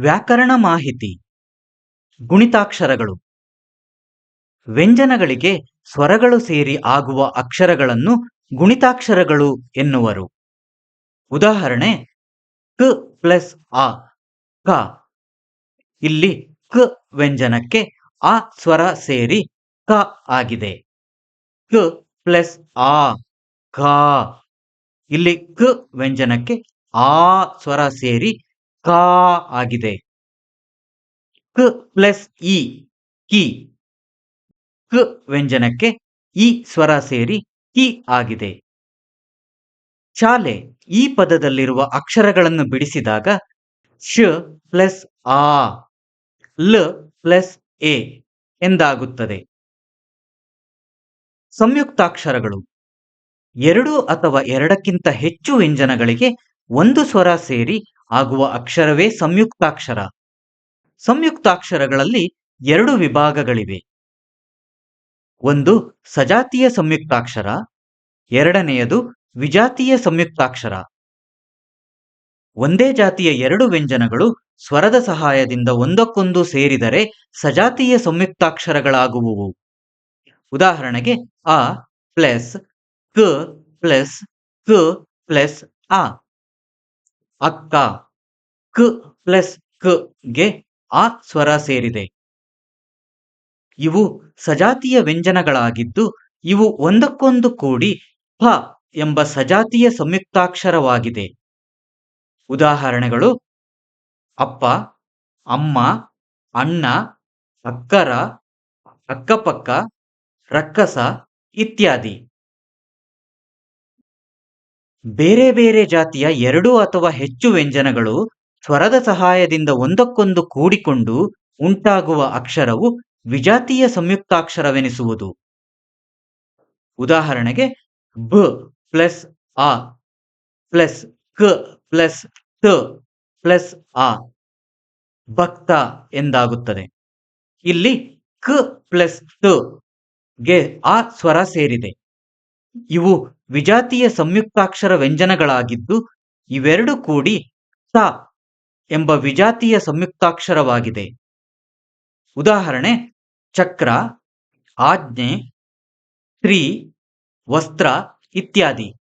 ವ್ಯಾಕರಣ ಮಾಹಿತಿ. ಗುಣಿತಾಕ್ಷರಗಳು. ವ್ಯಂಜನಗಳಿಗೆ ಸ್ವರಗಳು ಸೇರಿ ಆಗುವ ಅಕ್ಷರಗಳನ್ನು ಗುಣಿತಾಕ್ಷರಗಳು ಎನ್ನುವರು. ಉದಾಹರಣೆ, ಕ ಪ್ಲಸ್ ಆ, ಕ. ಇಲ್ಲಿ ಕ ವ್ಯಂಜನಕ್ಕೆ ಆ ಸ್ವರ ಸೇರಿ ಕ ಆಗಿದೆ. ಕ ಪ್ಲಸ್ ಆ ಕ ಇಲ್ಲಿ ಕ ವ್ಯಂಜನಕ್ಕೆ ಆ ಸ್ವರ ಸೇರಿ ಕ ಆಗಿದೆ. ಕ ಪ್ಲಸ್ ಇ, ಕಿ. ಕ ವ್ಯಂಜನಕ್ಕೆ ಇ ಸ್ವರ ಸೇರಿ ಕಿ ಆಗಿದೆ. ಶಾಲೆ ಈ ಪದದಲ್ಲಿರುವ ಅಕ್ಷರಗಳನ್ನು ಬಿಡಿಸಿದಾಗ ಶ ಪ್ಲಸ್ ಆ, ಲ ಪ್ಲಸ್ ಎ ಎಂದಾಗುತ್ತದೆ. ಸಂಯುಕ್ತಾಕ್ಷರಗಳು ಎರಡು ಅಥವಾ ಎರಡಕ್ಕಿಂತ ಹೆಚ್ಚು ವ್ಯಂಜನಗಳಿಗೆ ಒಂದು ಸ್ವರ ಸೇರಿ ಆಗುವ ಅಕ್ಷರವೇ ಸಂಯುಕ್ತಾಕ್ಷರ. ಸಂಯುಕ್ತಾಕ್ಷರಗಳಲ್ಲಿ ಎರಡು ವಿಭಾಗಗಳಿವೆ. ಒಂದು ಸಜಾತಿಯ ಸಂಯುಕ್ತಾಕ್ಷರ, ಎರಡನೆಯದು ವಿಜಾತಿಯ ಸಂಯುಕ್ತಾಕ್ಷರ. ಒಂದೇ ಜಾತಿಯ ಎರಡು ವ್ಯಂಜನಗಳು ಸ್ವರದ ಸಹಾಯದಿಂದ ಒಂದಕ್ಕೊಂದು ಸೇರಿದರೆ ಸಜಾತಿಯ ಸಂಯುಕ್ತಾಕ್ಷರಗಳಾಗುವುವು. ಉದಾಹರಣೆಗೆ ಅ ಪ್ಲಸ್ ಕ ಪ್ಲಸ್ ಕ ಪ್ಲಸ್ ಆ. ಅಕ್ಕ ಕ್ ಪ್ಲಸ್ ಕ ಗೆ ಆ ಸ್ವರ ಸೇರಿದೆ. ಇವು ಸಜಾತಿಯ ವ್ಯಂಜನಗಳಾಗಿದ್ದು, ಇವು ಒಂದಕ್ಕೊಂದು ಕೂಡಿ ಫ ಎಂಬ ಸಜಾತಿಯ ಸಂಯುಕ್ತಾಕ್ಷರವಾಗಿದೆ. ಉದಾಹರಣೆಗಳು, ಅಪ್ಪ, ಅಮ್ಮ, ಅಣ್ಣ, ಅಕ್ಕರ, ಅಕ್ಕಪಕ್ಕ, ರಕ್ಕಸ ಇತ್ಯಾದಿ. ಬೇರೆ ಬೇರೆ ಜಾತಿಯ ಎರಡು ಅಥವಾ ಹೆಚ್ಚು ವ್ಯಂಜನಗಳು ಸ್ವರದ ಸಹಾಯದಿಂದ ಒಂದಕ್ಕೊಂದು ಕೂಡಿಕೊಂಡು ಉಂಟಾಗುವ ಅಕ್ಷರವು ವಿಜಾತಿಯ ಸಂಯುಕ್ತಾಕ್ಷರವೆನಿಸುವುದು. ಉದಾಹರಣೆಗೆ, ಬ ಪ್ಲಸ್ ಆ ಪ್ಲಸ್ ಕ ಪ್ಲಸ್ ತ ಪ್ಲಸ್ ಆ ಭಕ್ತ ಎಂದಾಗುತ್ತದೆ. ಇಲ್ಲಿ ಕ ಪ್ಲಸ್ ತ ಗೆ ಆ ಸ್ವರ ಸೇರಿದೆ. ಇವು ವಿಜಾತಿಯ ಸಂಯುಕ್ತಾಕ್ಷರ ವ್ಯಂಜನಗಳಾಗಿದ್ದು, ಇವೆರಡು ಕೂಡಿ ಸ ಎಂಬ ವಿಜಾತಿಯ ಸಂಯುಕ್ತಾಕ್ಷರವಾಗಿದೆ. ಉದಾಹರಣೆ, ಚಕ್ರ, ಆಜ್ಞೆ, ಸ್ತ್ರೀ, ವಸ್ತ್ರ ಇತ್ಯಾದಿ.